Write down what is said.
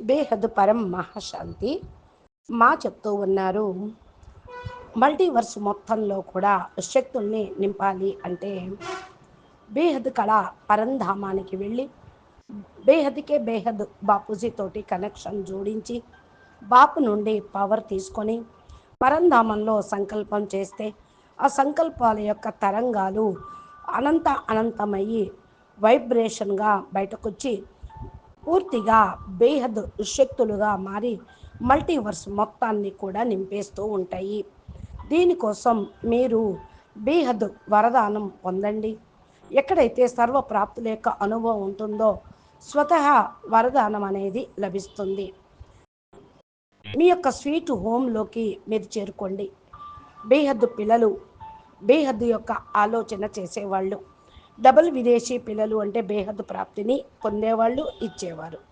బేహద్ పరం మహాశాంతి. మా చెప్తూ ఉన్నారు మల్టీవర్స్ మొత్తంలో కూడా శక్తుల్ని నింపాలి అంటే బేహద్ కళ పరంధామానికి వెళ్ళి బేహద్కే బేహద్ బాపూజీ తోటి కనెక్షన్ జోడించి బాపు నుండి పవర్ తీసుకొని పరంధామంలో సంకల్పం చేస్తే ఆ సంకల్పాల యొక్క తరంగాలు అనంత అనంతమయ్యి వైబ్రేషన్గా బయటకొచ్చి పూర్తిగా బేహద్ శక్తులుగా మారి మల్టీవర్స్ మొత్తాన్ని కూడా నింపేస్తూ ఉంటాయి. దీనికోసం మీరు బేహద్ వరదానం పొందండి. ఎక్కడైతే సర్వప్రాప్తుల యొక్క అనుభవం ఉంటుందో స్వతహా వరదానం అనేది లభిస్తుంది. మీ యొక్క స్వీట్ హోమ్లోకి మీరు చేరుకోండి. బేహద్దు పిల్లలు బేహద్దు యొక్క ఆలోచన చేసేవాళ్ళు. డబల్ విదేశీ పిల్లలు అంటే బేహద్దు ప్రాప్తిని పొందేవాళ్ళు ఇచ్చేవారు.